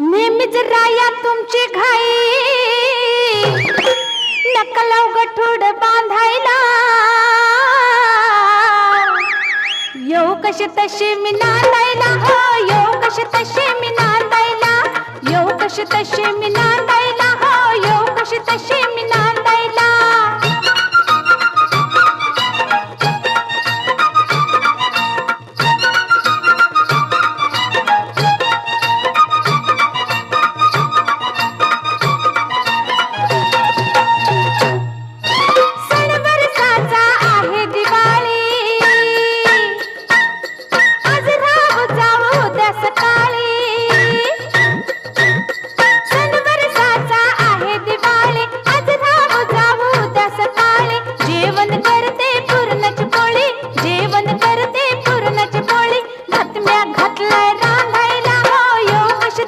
नेहमीच राया तुमची घाई. नकल गठूड बांधायला. येऊ कशी तशी मी नांदायला. हो येऊ कशी तशी मी नांदायला. येऊ कशी तशी मी नांदायला.